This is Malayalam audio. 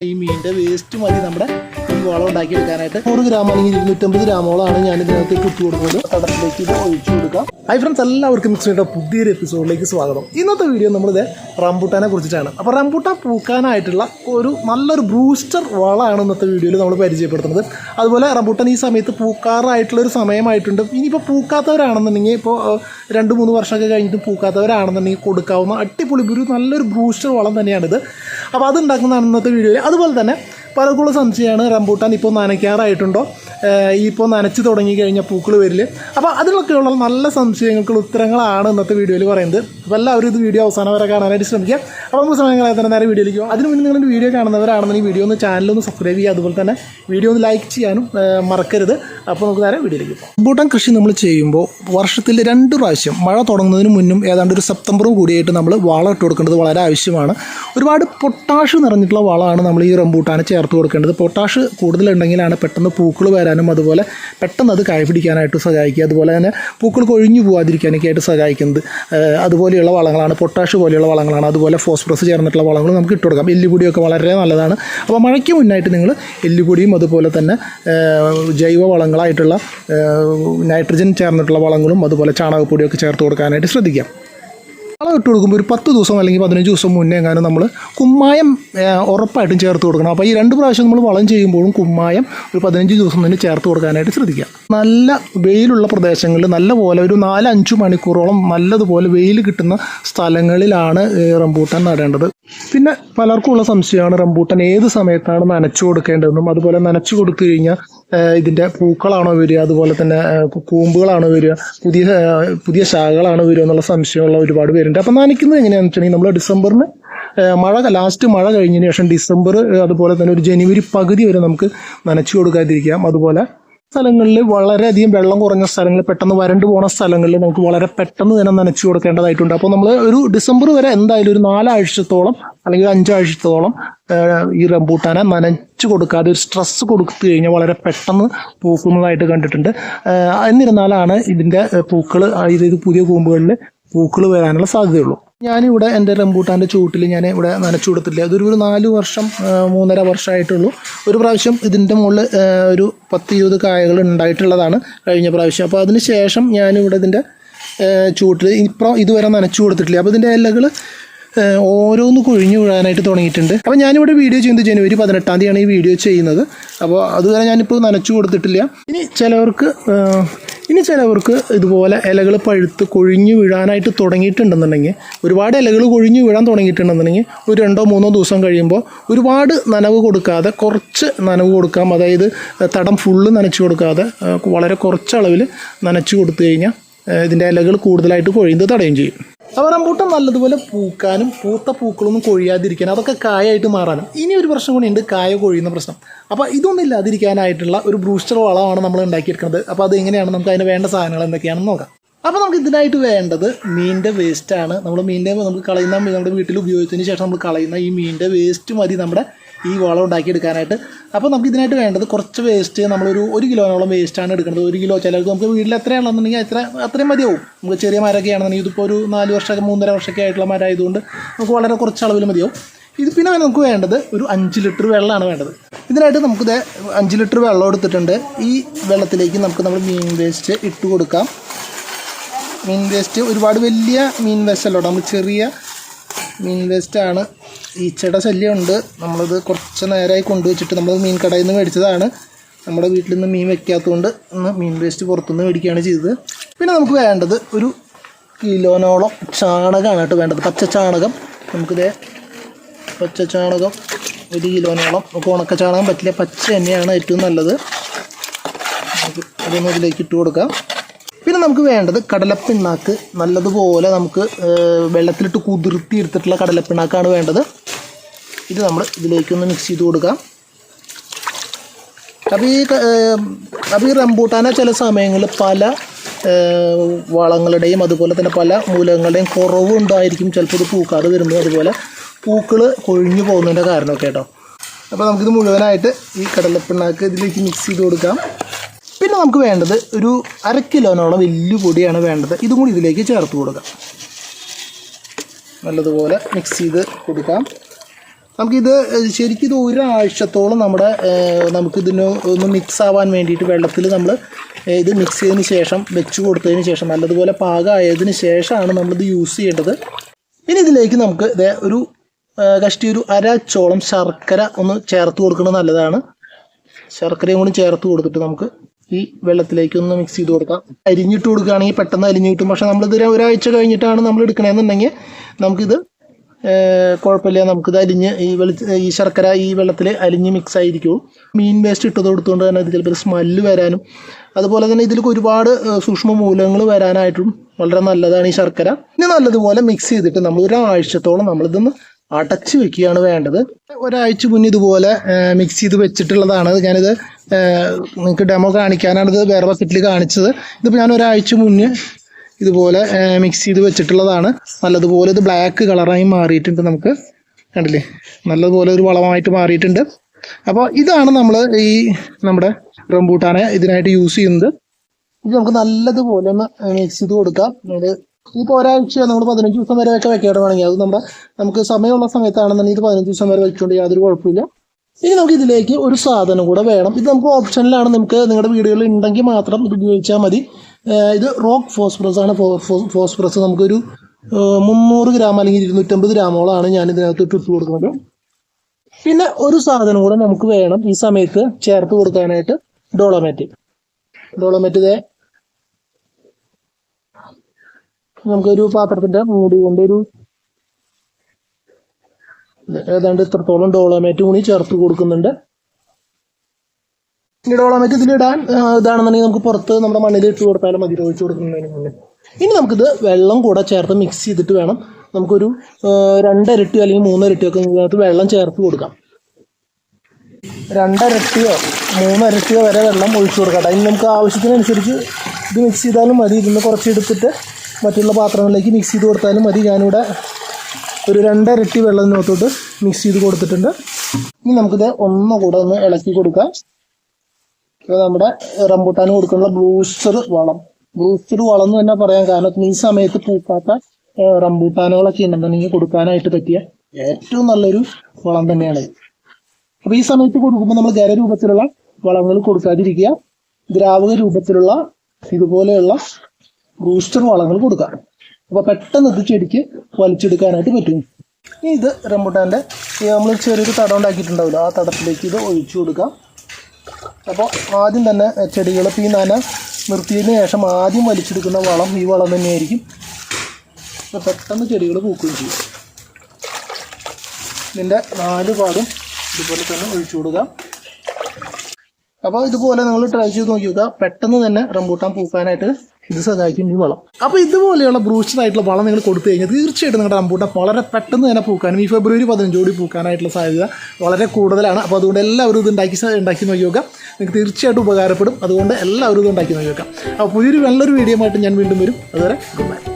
ഈ മീനിന്റെ വേസ്റ്റ് മതി നമ്മുടെ ഈ വളം ഉണ്ടാക്കിയെടുക്കാനായിട്ട് നൂറ് ഗ്രാം അല്ലെങ്കിൽ ഇരുന്നൂറ്റമ്പത് ഗ്രാമോളാണ് ഞാൻ ഇതിനകത്തേക്ക് ഇട്ട് കൊടുക്കുന്നത്. തടത്തിലേക്ക് ഇത് ഒഴിച്ചു കൊടുക്കാം. ഹൈ ഫ്രണ്ട്സ് എല്ലാവർക്കും മിക്സിയുടെ പുതിയൊരു എപ്പിസോഡിലേക്ക് സ്വാഗതം. ഇന്നത്തെ വീഡിയോ നമ്മളിത് റംബൂട്ടാനെ കുറിച്ചിട്ടാണ്. അപ്പോൾ റംബൂട്ടാൻ പൂക്കാനായിട്ടുള്ള ഒരു നല്ലൊരു ബ്രൂസ്റ്റർ വളമാണ് ഇന്നത്തെ വീഡിയോയിൽ നമ്മൾ പരിചയപ്പെടുത്തുന്നത്. അതുപോലെ റംബൂട്ടാൻ ഈ സമയത്ത് പൂക്കാറായിട്ടുള്ള ഒരു സമയമായിട്ടുണ്ട്. ഇനിയിപ്പോൾ പൂക്കാത്തവരാണെന്നുണ്ടെങ്കിൽ ഇപ്പോൾ രണ്ട് മൂന്ന് വർഷമൊക്കെ കഴിഞ്ഞിട്ട് പൂക്കാത്തവരാണെന്നുണ്ടെങ്കിൽ കൊടുക്കാവുന്ന അടിപൊളി ഒരു നല്ലൊരു ബ്രൂസ്റ്റർ വളം തന്നെയാണിത്. അപ്പോൾ അത് ഉണ്ടാക്കുന്നതാണ് ഇന്നത്തെ വീഡിയോയിൽ അതുപോലെ തന്നെ പലർക്കുള്ള സംശയമാണ്. റംബൂട്ടാൻ ഇപ്പോൾ നനയ്ക്കാറായിട്ടുണ്ടോ? ഈ ഇപ്പോൾ നനച്ച് തുടങ്ങി കഴിഞ്ഞാൽ പൂക്കൾ വരില്ല അപ്പോൾ അതിലൊക്കെയുള്ള നല്ല സംശയങ്ങൾക്കുള്ള ഉത്തരങ്ങളാണ് ഇന്നത്തെ വീഡിയോയിൽ പറയുന്നത്. അപ്പോൾ എല്ലാവരും ഇത് വീഡിയോ അവസാനം വരെ കാണാനായിട്ട് ശ്രമിക്കുക. അപ്പോൾ നമുക്ക് സമയങ്ങളെ തന്നെ നേരെ വീഡിയോയിലേക്ക് പോകും. അതിന് മുന്നേ നിങ്ങളുടെ വീഡിയോ കാണുന്നവരാണെന്നുണ്ടെങ്കിൽ വീഡിയോ ഒന്ന് ചാനൽ ഒന്ന് സബ്സ്ക്രൈബ് ചെയ്യുക. അതുപോലെ തന്നെ വീഡിയോ ഒന്ന് ലൈക്ക് ചെയ്യാനും മറക്കരുത്. അപ്പോൾ നമുക്ക് നേരെ വീഡിയോയിലേക്ക് പോകാം. റംബൂട്ടാൻ കൃഷി നമ്മൾ ചെയ്യുമ്പോൾ വർഷത്തിൽ രണ്ട് പ്രാവശ്യം മഴ തുടങ്ങുന്നതിന് മുന്നും ഏതാണ്ട് ഒരു സെപ്റ്റംബറും കൂടിയായിട്ട് നമ്മൾ വളം ഇട്ട് കൊടുക്കേണ്ടത് വളരെ ആവശ്യമാണ്. ഒരുപാട് പൊട്ടാഷ് നിറഞ്ഞിട്ടുള്ള വളമാണ് നമ്മൾ ഈ റംബൂട്ടാന് ചേർത്ത് കൊടുക്കേണ്ടത്. പൊട്ടാഷ് കൂടുതലുണ്ടെങ്കിലാണ് പെട്ടെന്ന് പൂക്കൾ വരാനും അതുപോലെ പെട്ടെന്ന് അത് കായ പിടിക്കാനായിട്ട് സഹായിക്കുക. അതുപോലെ തന്നെ പൂക്കൾ കൊഴിഞ്ഞു പോകാതിരിക്കാനൊക്കെ ആയിട്ട് സഹായിക്കുന്നത് ഏഹ് അതുപോലെയുള്ള വളങ്ങളാണ് പൊട്ടാഷ് പോലെയുള്ള വളങ്ങളാണ് അതുപോലെ ഫോസ്ഫറസ് ചേർന്നിട്ടുള്ള വളങ്ങൾ നമുക്ക് ഇട്ട് കൊടുക്കാം. എല്ലുപൊടിയൊക്കെ വളരെ നല്ലതാണ്. അപ്പോൾ മഴയ്ക്ക് മുന്നായിട്ട് നിങ്ങൾ എല്ലുപൊടിയും അതുപോലെ തന്നെ ജൈവ വളങ്ങളായിട്ടുള്ള നൈട്രജൻ ചേർന്നിട്ടുള്ള വളങ്ങളും അതുപോലെ ചാണകപ്പൊടിയൊക്കെ ചേർത്ത് കൊടുക്കാനായിട്ട് ശ്രദ്ധിക്കാം. വളം ഇട്ട് കൊടുക്കുമ്പോൾ ഒരു പത്ത് ദിവസം അല്ലെങ്കിൽ പതിനഞ്ച് ദിവസം മുന്നേ എങ്ങാനും നമ്മൾ കുമ്മായം ഉറപ്പായിട്ടും ചേർത്ത് കൊടുക്കണം. അപ്പോൾ ഈ രണ്ട് പ്രാവശ്യം നമ്മൾ വളം ചെയ്യുമ്പോഴും കുമ്മായം ഒരു പതിനഞ്ച് ദിവസം തന്നെ ചേർത്ത് കൊടുക്കാനായിട്ട് ശ്രദ്ധിക്കുക. നല്ല വെയിലുള്ള പ്രദേശങ്ങളിൽ നല്ലപോലെ ഒരു നാലഞ്ച് മണിക്കൂറോളം നല്ലതുപോലെ വെയിൽ കിട്ടുന്ന സ്ഥലങ്ങളിലാണ് റംബൂട്ടൻ നടേണ്ടത്. പിന്നെ പലർക്കും ഉള്ള സംശയമാണ് റംബൂട്ടാൻ ഏത് സമയത്താണ് നനച്ചു കൊടുക്കേണ്ടതെന്നും അതുപോലെ നനച്ചു കൊടുത്തു കഴിഞ്ഞാൽ ഇതിന്റെ പൂക്കളാണോ വരിക? അതുപോലെ തന്നെ കൂമ്പുകളാണോ വരിക? പുതിയ പുതിയ ശാഖകളാണോ വരിക എന്നുള്ള സംശയമുള്ള ഒരുപാട് പേരുണ്ട്. അപ്പം നനയ്ക്കുന്നത് എങ്ങനെയാണെന്ന് വെച്ചിട്ടുണ്ടെങ്കിൽ നമ്മൾ ഡിസംബറിന് മഴ ലാസ്റ്റ് മഴ കഴിഞ്ഞതിന് ശേഷം ഡിസംബർ അതുപോലെ തന്നെ ഒരു ജനുവരി പകുതി വരെ നമുക്ക് നനച്ചു കൊടുക്കാതിരിക്കാം. അതുപോലെ സ്ഥലങ്ങളിൽ വളരെയധികം വെള്ളം കുറഞ്ഞ സ്ഥലങ്ങളിൽ പെട്ടെന്ന് വരണ്ടു പോകുന്ന സ്ഥലങ്ങളിൽ നമുക്ക് വളരെ പെട്ടെന്ന് തന്നെ നനച്ചു കൊടുക്കേണ്ടതായിട്ടുണ്ട്. അപ്പോൾ നമ്മൾ ഒരു ഡിസംബർ വരെ എന്തായാലും ഒരു നാലാഴ്ചത്തോളം അല്ലെങ്കിൽ അഞ്ചാഴ്ചത്തോളം ഈ റംബൂട്ടാനെ നനച്ചു കൊടുക്കാതെ ഒരു സ്ട്രെസ് കൊടുത്തു കഴിഞ്ഞാൽ വളരെ പെട്ടെന്ന് പൂക്കുന്നതായിട്ട് കണ്ടിട്ടുണ്ട്. എന്നിരുന്നാലാണ് ഇതിന്റെ പൂക്കൾ ഇത് പുതിയ കൂമ്പുകളിൽ പൂക്കൾ വരാനുള്ള സാധ്യതയുള്ളൂ. ഞാനിവിടെ എന്റെ റംബൂട്ടാന്റെ ചൂട്ടിൽ ഞാൻ ഇവിടെ നനച്ചു കൊടുത്തില്ല അതൊരു ഒരു നാല് വർഷം മൂന്നര വർഷമായിട്ടുള്ളൂ. ഒരു പ്രാവശ്യം ഇതിന്റെ മുകളിൽ ഒരു പത്ത് ഇരുപത് കായകൾ ഉണ്ടായിട്ടുള്ളതാണ് കഴിഞ്ഞ പ്രാവശ്യം. അപ്പോൾ അതിന് ശേഷം ഞാനിവിടെ ഇതിന്റെ ചൂട്ടിൽ ഇപ്പം ഇതുവരെ നനച്ചു കൊടുത്തിട്ടില്ല. അപ്പോൾ ഇതിന്റെ ഇലകൾ ഓരോന്ന് കൊഴിഞ്ഞു വീഴാനായിട്ട് തുടങ്ങിയിട്ടുണ്ട്. അപ്പോൾ ഞാനിവിടെ വീഡിയോ ചെയ്യുന്നത് ജനുവരി പതിനെട്ടാം തീയതിയാണ് ഈ വീഡിയോ ചെയ്യുന്നത്. അപ്പോൾ അതുവരെ ഞാനിപ്പോൾ നനച്ചു കൊടുത്തിട്ടില്ല. ഇനി ചിലവർക്ക് ഇനി ചിലവർക്ക് ഇതുപോലെ ഇലകൾ പഴുത്ത് കൊഴിഞ്ഞു വീഴാനായിട്ട് തുടങ്ങിയിട്ടുണ്ടെന്നുണ്ടെങ്കിൽ ഒരുപാട് ഇലകൾ കൊഴിഞ്ഞു വീഴാൻ തുടങ്ങിയിട്ടുണ്ടെന്നുണ്ടെങ്കിൽ ഒരു രണ്ടോ മൂന്നോ ദിവസം കഴിയുമ്പോൾ ഒരുപാട് നനവ് കൊടുക്കാതെ കുറച്ച് നനവ് കൊടുക്കാം. അതായത് തടം ഫുള്ള് നനച്ചു കൊടുക്കാതെ വളരെ കുറച്ച് അളവിൽ നനച്ചു കൊടുത്തു കഴിഞ്ഞാൽ ഇതിന്റെ ഇലകൾ കൂടുതലായിട്ട് കൊഴിയുന്നത് തടയും ചെയ്യും. അപ്പോൾ റംബൂട്ടാൻ നല്ലതുപോലെ പൂക്കാനും പൂത്ത പൂക്കളൊന്നും കൊഴിയാതിരിക്കാനും അതൊക്കെ കായായിട്ട് മാറാനും. ഇനി ഒരു പ്രശ്നം കൂടിയുണ്ട് കായ കൊഴിയുന്ന പ്രശ്നം. അപ്പോൾ ഇതൊന്നും ഇല്ലാതിരിക്കാനായിട്ടുള്ള ഒരു ബ്രൂസ്റ്റർ വളമാണ് നമ്മൾ ഉണ്ടാക്കിയെടുക്കുന്നത്. അപ്പോൾ അത് എങ്ങനെയാണ് നമുക്ക് അതിന് വേണ്ട സാധനങ്ങൾ എന്തൊക്കെയാണെന്ന് നോക്കാം. അപ്പോൾ നമുക്ക് ഇതിനായിട്ട് വേണ്ടത് മീനിന്റെ വേസ്റ്റാണ് നമ്മൾ മീനിന്റെ നമുക്ക് കളയുന്ന നമ്മുടെ വീട്ടിൽ ഉപയോഗിച്ചതിന് ശേഷം നമ്മൾ കളയുന്ന ഈ മീനിന്റെ വേസ്റ്റ് മതി നമ്മുടെ ഈ വളം ഉണ്ടാക്കിയെടുക്കാനായിട്ട് അപ്പോൾ നമുക്ക് ഇതിനായിട്ട് വേണ്ടത് കുറച്ച് വേസ്റ്റ് നമ്മളൊരു ഒരു കിലോനോളം വേസ്റ്റാണ് എടുക്കുന്നത്. ഒരു കിലോ ചിലർക്ക് നമുക്ക് വീട്ടിൽ എത്രയാണെന്നുണ്ടെങ്കിൽ എത്ര അത്രയും മതിയാവും. നമുക്ക് ചെറിയ മരമൊക്കെ ആണെന്നുണ്ടെങ്കിൽ ഇതിപ്പോൾ ഒരു നാല് വർഷമൊക്കെ മൂന്നര വർഷമൊക്കെ ആയിട്ടുള്ള മരമായതുകൊണ്ട് നമുക്ക് വളരെ കുറച്ച് അളവിൽ മതിയാവും. ഇത് പിന്നെ നമുക്ക് വേണ്ടത് ഒരു അഞ്ച് ലിറ്റർ വെള്ളമാണ് വേണ്ടത്. ഇതിനായിട്ട് നമുക്ക് അഞ്ച് ലിറ്റർ വെള്ളം എടുത്തിട്ടുണ്ട്. ഈ വെള്ളത്തിലേക്ക് നമുക്ക് നമ്മൾ മീൻ വേസ്റ്റ് ഇട്ട് കൊടുക്കാം. മീൻ വേസ്റ്റ്. ഒരുപാട് വലിയ മീൻ വേസ്റ്റ് അല്ല നമ്മൾ ചെറിയ മീൻ വേസ്റ്റാണ്. ഈച്ചയുടെ ശല്യമുണ്ട്. നമ്മളത് കുറച്ച് നേരമായി കൊണ്ടുവച്ചിട്ട് നമ്മൾ മീൻ കടയിൽ നിന്ന് മേടിച്ചതാണ്. നമ്മുടെ വീട്ടിൽ നിന്ന് മീൻ വെക്കാത്തതുകൊണ്ട് ഇന്ന് മീൻ വേസ്റ്റ് പുറത്തുനിന്ന് മേടിക്കുകയാണ് ചെയ്തത്. പിന്നെ നമുക്ക് വേണ്ടത് ഒരു കിലോനോളം ചാണകമാണ് കേട്ടോ വേണ്ടത്. പച്ച ചാണകം. നമുക്കിതേ പച്ച ചാണകം ഒരു കിലോനോളം. നമുക്ക് ഉണക്ക ചാണകം പറ്റില്ല. പച്ച തന്നെയാണ് ഏറ്റവും നല്ലത്. നമുക്ക് അതൊന്നും ഇതിലേക്ക് ഇട്ട് കൊടുക്കാം. പിന്നെ നമുക്ക് വേണ്ടത് കടലപ്പിണ്ണാക്ക് നല്ലതുപോലെ നമുക്ക് വെള്ളത്തിലിട്ട് കുതിർത്തി എടുത്തിട്ടുള്ള കടലപ്പിണ്ണാക്കാണ് വേണ്ടത്. ഇത് നമ്മൾ ഇതിലേക്കൊന്ന് മിക്സ് ചെയ്ത് കൊടുക്കാം. അപ്പോൾ ഈ അപ്പോൾ ഈ റംബൂട്ടാന ചില സമയങ്ങളിൽ പല വളങ്ങളുടെയും അതുപോലെ തന്നെ പല മൂലകങ്ങളുടെയും കുറവ് ഉണ്ടായിരിക്കും ചിലപ്പോൾ ഇത് പൂക്കാതെ വരുമ്പോൾ അതുപോലെ പൂക്കൾ കൊഴിഞ്ഞു പോകുന്നതിന്റെ കാരണമൊക്കെ കേട്ടോ അപ്പോൾ നമുക്കിത് മുഴുവനായിട്ട് ഈ കടലപ്പിണ്ണാക്ക് ഇതിലേക്ക് മിക്സ് ചെയ്ത് കൊടുക്കാം. പിന്നെ നമുക്ക് വേണ്ടത്. ഒരു അര കിലോനോളം വലിയ പൊടിയാണ് വേണ്ടത്. ഇതും കൂടി ഇതിലേക്ക് ചേർത്ത് കൊടുക്കാം. നല്ലതുപോലെ മിക്സ് ചെയ്ത് കൊടുക്കാം. നമുക്കിത് ശരിക്കും ഇത് ഒരാഴ്ചത്തോളം നമ്മുടെ നമുക്കിതിന് ഒന്ന് മിക്സ് ആവാൻ വേണ്ടിയിട്ട് വെള്ളത്തിൽ നമ്മൾ ഇത് മിക്സ് ചെയ്തതിന് ശേഷം വെച്ച് കൊടുത്തതിന് ശേഷം നല്ലതുപോലെ പാകമായതിന് ശേഷമാണ് നമ്മളിത് യൂസ് ചെയ്യേണ്ടത്. ഇനി ഇതിലേക്ക് നമുക്ക് ഇതേ ഒരു കഷ്ടി ഒരു അരച്ചോളം ശർക്കര ഒന്ന് ചേർത്ത് കൊടുക്കുന്നത് നല്ലതാണ്. ശർക്കരയും കൂടി ചേർത്ത് കൊടുത്തിട്ട് നമുക്ക് ഈ വെള്ളത്തിലേക്ക് ഒന്ന് മിക്സ് ചെയ്ത് കൊടുക്കാം. അരിഞ്ഞിട്ട് കൊടുക്കുകയാണെങ്കിൽ പെട്ടെന്ന് അരിഞ്ഞു കിട്ടും പക്ഷെ നമ്മളിത് ഒരാഴ്ച കഴിഞ്ഞിട്ടാണ് നമ്മൾ എടുക്കണമെന്നുണ്ടെങ്കിൽ നമുക്കിത് കുഴപ്പമില്ല. നമുക്കിത് അരിഞ്ഞ് ഈ വെളി ഈ ശർക്കര ഈ വെള്ളത്തിൽ അരിഞ്ഞ് മിക്സ് ആയിരിക്കും. മീൻ വേസ്റ്റ് ഇട്ടത് കൊടുത്തുകൊണ്ട് തന്നെ ഇത് ചിലപ്പോൾ സ്മെല്ല് വരാനും. അതുപോലെ തന്നെ ഇതിലേക്ക് ഒരുപാട് സൂക്ഷ്മ മൂലങ്ങൾ വരാനായിട്ടും വളരെ നല്ലതാണ് ഈ ശർക്കര. ഇനി നല്ലതുപോലെ മിക്സ് ചെയ്തിട്ട് നമ്മൾ ഒരാഴ്ചത്തോളം നമ്മളിതൊന്ന് അടച്ച് വെക്കുകയാണ് വേണ്ടത്. ഒരാഴ്ച മുന്നേ ഇതുപോലെ മിക്സ് ചെയ്ത് വെച്ചിട്ടുള്ളതാണ്. ഞാനിത് നിങ്ങൾക്ക് ഡെമോ കാണിക്കാനാണ് ഇത് വേറെ ബക്കറ്റിൽ കാണിച്ചത്. ഇതിപ്പോൾ ഞാൻ ഒരാഴ്ച മുന്നേ ഇതുപോലെ മിക്സ് ചെയ്ത് വെച്ചിട്ടുള്ളതാണ്. നല്ലതുപോലെ ഇത് ബ്ലാക്ക് കളറായി മാറിയിട്ടുണ്ട് നമുക്ക്. കണ്ടില്ലേ? നല്ലതുപോലെ ഒരു വളമായിട്ട് മാറിയിട്ടുണ്ട്. അപ്പോൾ ഇതാണ് നമ്മൾ ഈ നമ്മുടെ റംബൂട്ടാനെ ഇതിനായിട്ട് യൂസ് ചെയ്യുന്നത്. ഇത് നമുക്ക് നല്ലതുപോലെ ഒന്ന് മിക്സ് ചെയ്ത് കൊടുക്കാം. നമ്മൾ ഇപ്പോൾ ഒരാഴ്ച നമ്മൾ പതിനഞ്ച് ദിവസം വരെ ഒക്കെ വെക്കേണ്ട അത് നമ്മുടെ നമുക്ക് സമയമുള്ള സമയത്താണെന്നുണ്ടെങ്കിൽ പതിനഞ്ച് ദിവസം വരെ വെച്ചുകൊണ്ട് യാതൊരു കുഴപ്പമില്ല. ഇനി നമുക്ക് ഇതിലേക്ക് ഒരു സാധനം കൂടെ വേണം. ഇത് നമുക്ക് ഓപ്ഷനിലാണ് നമുക്ക് നിങ്ങളുടെ വീടുകളിൽ ഉണ്ടെങ്കിൽ മാത്രം ഇത് ഉപയോഗിച്ചാൽ മതി. ഇത് റോക്ക് ഫോസ്ഫറസ് ആണ്. ഫോസ്ഫറസ് നമുക്കൊരു മുന്നൂറ് ഗ്രാം അല്ലെങ്കിൽ ഇരുന്നൂറ്റമ്പത് ഗ്രാമോളാണ് ഞാൻ ഇതിനകത്ത് ഇട്ട് കൊടുക്കുന്നത്. പിന്നെ ഒരു സാധനം കൂടെ നമുക്ക് വേണം ഈ സമയത്ത് ചേർത്ത് കൊടുക്കാനായിട്ട് ഡോളോമാറ്റ്. ഡോളോമാറ്റ് ഇതേ നമുക്കൊരു പാത്രത്തിന്റെ മൂടി കൊണ്ട് ഒരു ഏതാണ്ട് ഇത്രത്തോളം ഡോളോമേറ്റ് കൂടി ചേർത്ത് കൊടുക്കുന്നുണ്ട്. ഈ ഡോളോമാറ്റ് ഇതിലിടാൻ ഇതാണെന്നുണ്ടെങ്കിൽ നമുക്ക് പുറത്ത് നമ്മുടെ മണ്ണിൽ ഇട്ട് കൊടുത്താലും മതി ഒഴിച്ചു കൊടുക്കുന്നതിന് മുന്നേ. ഇനി നമുക്കിത് വെള്ളം കൂടെ ചേർത്ത് മിക്സ് ചെയ്തിട്ട് വേണം നമുക്കൊരു രണ്ടരട്ടിയോ രണ്ടരട്ടി അല്ലെങ്കിൽ മൂന്നരട്ടിയോ ഒക്കെ ഇതിനകത്ത് വെള്ളം ചേർത്ത് കൊടുക്കാം. രണ്ടരട്ടിയോ മൂന്നരട്ടിയോ വരെ വെള്ളം ഒഴിച്ചു കൊടുക്കാം. അതിന് നമുക്ക് ആവശ്യത്തിനനുസരിച്ച് ഇത് മിക്സ് ചെയ്താലും മതി. ഇതിന് കുറച്ച് എടുത്തിട്ട് മറ്റുള്ള പാത്രങ്ങളിലേക്ക് മിക്സ് ചെയ്ത് കൊടുത്താലും മതി. ഞാനിവിടെ ഒരു രണ്ടരട്ടി വെള്ളം ഇതിനകത്തോട്ട് മിക്സ് ചെയ്ത് കൊടുത്തിട്ടുണ്ട്. ഇനി നമുക്കിത് ഒന്നുകൂടെ ഒന്ന് ഇളക്കി കൊടുക്കാം. ഇത് നമ്മുടെ റംബൂട്ടാൻ കൊടുക്കുന്ന ബ്ലൂസ്റ്റർ വളം. ബ്ലൂസ്റ്റർ വളം എന്ന് തന്നെ പറയാം. കാരണം ഈ സമയത്ത് പൂക്കാത്ത റംബൂട്ടാനുകളൊക്കെ ഉണ്ടെന്നുണ്ടെങ്കിൽ കൊടുക്കാനായിട്ട് പറ്റിയ ഏറ്റവും നല്ലൊരു വളം തന്നെയാണ് അപ്പോൾ ഈ സമയത്ത് കൊടുക്കുമ്പോൾ നമ്മൾ ഖര രൂപത്തിലുള്ള വളങ്ങൾ കൊടുക്കാതിരിക്കുക. ദ്രാവക രൂപത്തിലുള്ള ഇതുപോലെയുള്ള ബൂസ്റ്റർ വളങ്ങൾ കൊടുക്കാം. അപ്പൊ പെട്ടെന്ന് ഇത് ചെടിക്ക് വലിച്ചെടുക്കാനായിട്ട് പറ്റും. ഇനി ഇത് റംബുട്ടാന്റെ നമ്മൾ ചെറിയൊരു തടം ഉണ്ടാക്കിയിട്ടുണ്ടാവില്ല ആ തടത്തിലേക്ക് ഇത് ഒഴിച്ചു കൊടുക്കാം. അപ്പോൾ ആദ്യം തന്നെ ചെടികൾ ഈ നന നിർത്തിയതിന് ശേഷം ആദ്യം വലിച്ചെടുക്കുന്ന വളം ഈ വളം തന്നെയായിരിക്കും. അപ്പോൾ പെട്ടെന്ന് ചെടികൾ പൂക്കുകയും ചെയ്യും. ഇതിന്റെ നാല് പാടും ഇതുപോലെ തന്നെ ഒഴിച്ചു കൊടുക്കാം. അപ്പോൾ ഇതുപോലെ നിങ്ങൾ ട്രൈ ചെയ്ത് നോക്കി നോക്കുക പെട്ടെന്ന് തന്നെ റംബൂട്ടാൻ പൂക്കാനായിട്ട് ഇത് സഹായിക്കും ഈ വളം. അപ്പോൾ ഇതുപോലെയുള്ള ബ്രൂസ്റ്റഡ് ആയിട്ടുള്ള വളം നിങ്ങൾ കൊടുത്തു കഴിഞ്ഞാൽ തീർച്ചയായിട്ടും നിങ്ങളുടെ റംബൂട്ടാൻ വളരെ പെട്ടെന്ന് തന്നെ പൂക്കാനും ഈ ഫെബ്രുവരി പതിനഞ്ചോടി പൂക്കാനായിട്ടുള്ള സാധ്യത വളരെ കൂടുതലാണ്. അപ്പോൾ അതുകൊണ്ട് എല്ലാവരും ഇത് ഉണ്ടാക്കി ഉണ്ടാക്കി നോക്കി നോക്കാം നിങ്ങൾക്ക് തീർച്ചയായിട്ടും ഉപകാരപ്പെടും. അതുകൊണ്ട് എല്ലാവരും ഇത് ഉണ്ടാക്കി നോക്കി നോക്കാം അപ്പോൾ പുതിയൊരു നല്ലൊരു വീഡിയോ ആയിട്ട് ഞാൻ വീണ്ടും വരും. അതുവരെ ഗുഡ് ബൈ